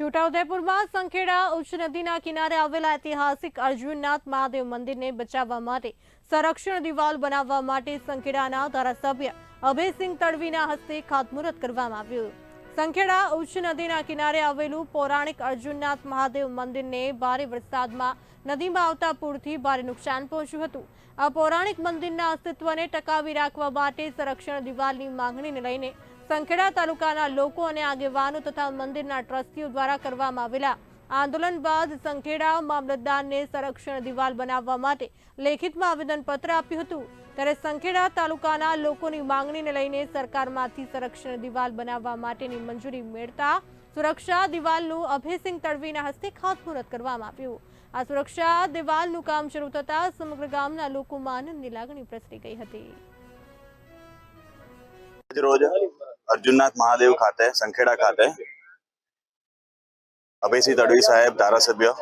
છોટાઉદેપુરમાં સંખેડા ઉચ્ચ નદીના કિનારે આવેલા ઐતિહાસિક અર્જુનનાથ મહાદેવ મંદિરને બચાવવા માટે સંરક્ષણ દિવાલ બનાવવા માટે સંખેડાના ધારાસભ્ય અભયસિંહ તડવીના હસ્તે ખાતમુહૂર્ત કરવામાં આવ્યું. સંખેડા ઉચ્ચ નદીના કિનારે આવેલું પૌરાણિક અર્જુનનાથ મહાદેવ મંદિરને ભારે વરસાદમાં નદીમાં આવતા પૂરથી ભારે નુકસાન પહોંચ્યું હતું. આ પૌરાણિક મંદિરના અસ્તિત્વને ટકાવી રાખવા માટે સંરક્ષણ દિવાલની માંગણીને લઈને સંખેડા તાલુકાના લોકો અને આગેવાનો તથા મંદિરના ટ્રસ્ટીઓ દ્વારા કરવામાં આવેલા આંદોલન બાદ સંખેડા મામલતદારને સંરક્ષણ દિવાલ બનાવવા માટે લેખિતમાં આવેદનપત્ર આપ્યું હતું. ત્યારે સંખેડા તાલુકાના લોકોની માંગણીને લઈને સરકારમાંથી સંરક્ષણ દિવાલ બનાવવા માટેની મંજૂરી મેળતા સુરક્ષા દિવાલનું અભયસિંહ તડવીના હસ્તે ખાતમુહૂર્ત કરવામાં આવ્યું. આ સુરક્ષા દિવાલનું કામ શરૂ થતાં સમગ્ર ગામના લોકોમાં આનંદની લાગણી પ્રસરી ગઈ હતી. રોજ અર્જુનનાથ મહાદેવ ખાતે, સંખેડા ખાતે. અભયસિંહ તડવી સાહેબ, ધારાસભ્ય,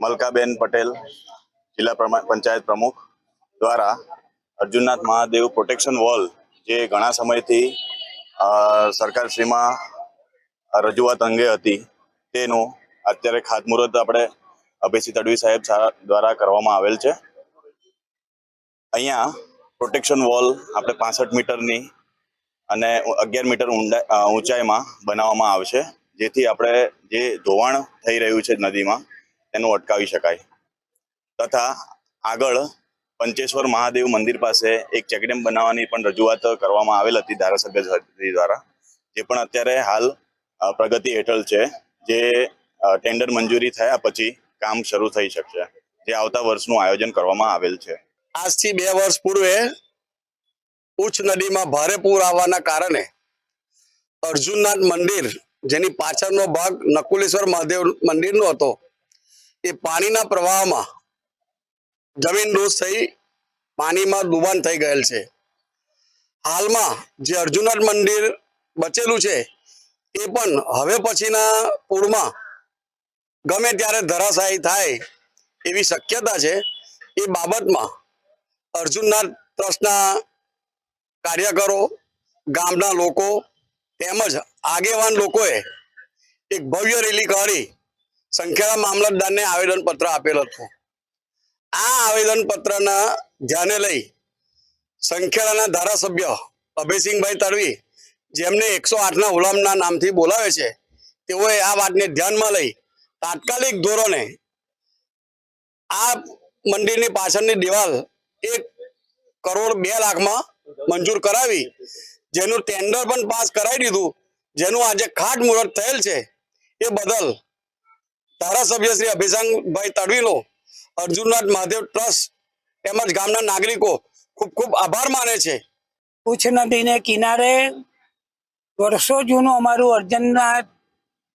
મલકાબેન પટેલ, જિલ્લા પંચાયત પ્રમુખ દ્વારા અર્જુનનાથ મહાદેવ પ્રોટેક્શન વોલ, જે ઘણા સમયથી સરકારશ્રીમાં રજૂઆત અંગે હતી, તેનું અત્યારે ખાતમુહૂર્ત આપણે અભયસિંહ તડવી સાહેબ દ્વારા કરવામાં આવેલ છે. અહીંયા પ્રોટેક્શન વોલ આપણે પાસઠ મીટરની અને અગિયાર મીટર ઊંડા ઊંચાઈમાં બનાવવામાં આવશે જેથી આપણે જે ધોવાણ થઈ રહ્યું છે નદીમાં, તેનું અટકાવી શકાય. તથા આગળ પંચેશ્વર મહાદેવ મંદિર પાસે એક ચેકડેમ બનાવવાની પણ રજૂઆત કરવામાં આવેલ હતી ધારાસભ્ય દ્વારા, જે પણ અત્યારે હાલ પ્રગતિ હેઠળ છે. જે ટેન્ડર મંજૂરી થયા પછી કામ શરૂ થઈ શકશે. જે આવતા વર્ષનું આયોજન કરવામાં આવેલ છે. આજથી બે વર્ષ પૂર્વે ઉચ્ચ નદીમાં ભારે પૂર આવવાના કારણે અર્જુનનાથ મંદિર, જેની પાછળનો ભાગ નકુલેશ્વર મહાદેવ મંદિરનો હતો, એ પાણીના પ્રવાહમાં જમીન દોષ થઈ પાણીમાં ડૂબાણ થઈ ગયેલ છે. હાલમાં જે અર્જુનનાથ મંદિર બચેલું છે, એ પણ હવે પછીના પૂરમાં ગમે ત્યારે ધરાશાયી થાય એવી શક્યતા છે. એ બાબતમાં અર્જુનનાથ ટ્રસ્ટના કાર્યકરો, ગામના લોકો તેમજ આગેવાન લોકોએ એક ભવ્ય રેલી કરી સંખેડા મામલતદારને આવેદનપત્ર આપેલ હતું. આ આવેદનપત્રના ધ્યાને લઈ સંખેડાના ધારાસભ્ય અભયસિંહભાઈ તડવી, જેમને એકસો આઠના હુલામના નામથી બોલાવે છે, તેઓએ આ વાતને ધ્યાનમાં લઈ તાત્કાલિક ધોરણે આ મંદિરની પાછળની દિવાલ એક કરોડ બે લાખમાં મંજૂર કરાવી, જેનું ટેન્ડર પણ પાસ કરાવી દીધું, જેનું આજે ખાટ મુહૂર્ત થયેલ છે, એ બદલ ધારાસભ્ય શ્રી અભિષાંગભાઈ તડવીનો, અર્જુનનાથ મહાદેવ ટ્રસ્ટ તેમજ ગામના નાગરિકો ખૂબ ખૂબ આભાર માને છે. ઉચ્ચ નદીને કિનારે વર્ષો જૂનું અમારું અર્જનનાથ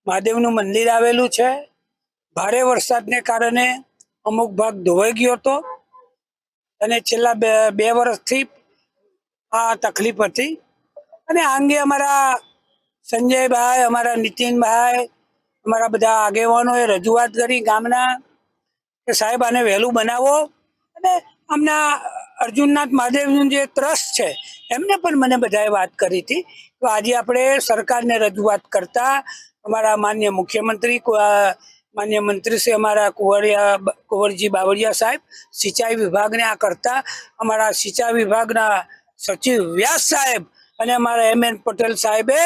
મહાદેવનું મંદિર આવેલું છે. ભારે વરસાદને કારણે અમુક ભાગ ધોવાઈ ગયો હતો અને છેલ્લા બે બે વર્ષથી આ તકલીફ હતી. અને આ અંગે અમારા સંજયભાઈ, અમારા નીતિનભાઈ, અમારા બધા આગેવાનોએ રજૂઆત કરી ગામના કે સાહેબ, આને વહેલું બનાવો. અને આમના અર્જુનનાથ મહાદેવનું જે ટ્રસ્ટ છે, એમને પણ મને બધાએ વાત કરી હતી. તો આજે આપણે સરકારને રજૂઆત કરતા અમારા માન્ય મુખ્યમંત્રી માન્ય મંત્રી શ્રી અમારા કુંવરિયા કુંવરજી બાવળિયા સાહેબ, સિંચાઈ વિભાગને આ કરતા અમારા સિંચાઈ વિભાગના સચિવ વ્યાસ સાહેબ અને અમારા એમ એન પટેલ સાહેબે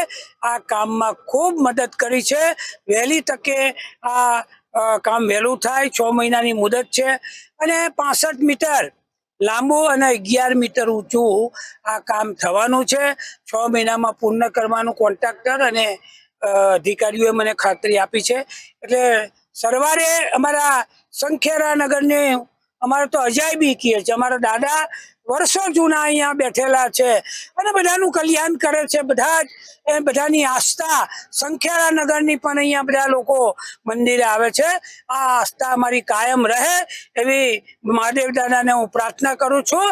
આ કામમાં ખૂબ મદદ કરી છે. વહેલી તકે આ કામ વહેલું થાય, છ મહિનાની મુદત છે અને પાસઠ મીટર લાંબુ અને અગિયાર મીટર ઊંચું આ કામ થવાનું છે. છ મહિનામાં પૂર્ણ કરવાનું કોન્ટ્રાક્ટર અને અધિકારીઓએ મને ખાતરી આપી છે. એટલે સરવારે અમારા સંખેરા અમારે તો અજાયબી કીએ છે અમારા દાદા વર્ષો જૂના અહીંયા બેઠેલા છે. અને બધાનું કલ્યાણ કરે છે. બધા જ એ બધાની આસ્થા સંખ્યાળા નગરની પણ અહીંયા બધા લોકો મંદિરે આવે છે. આ આસ્થા અમારી કાયમ રહે એવી મહાદેવ દાદાને હું પ્રાર્થના કરું છું.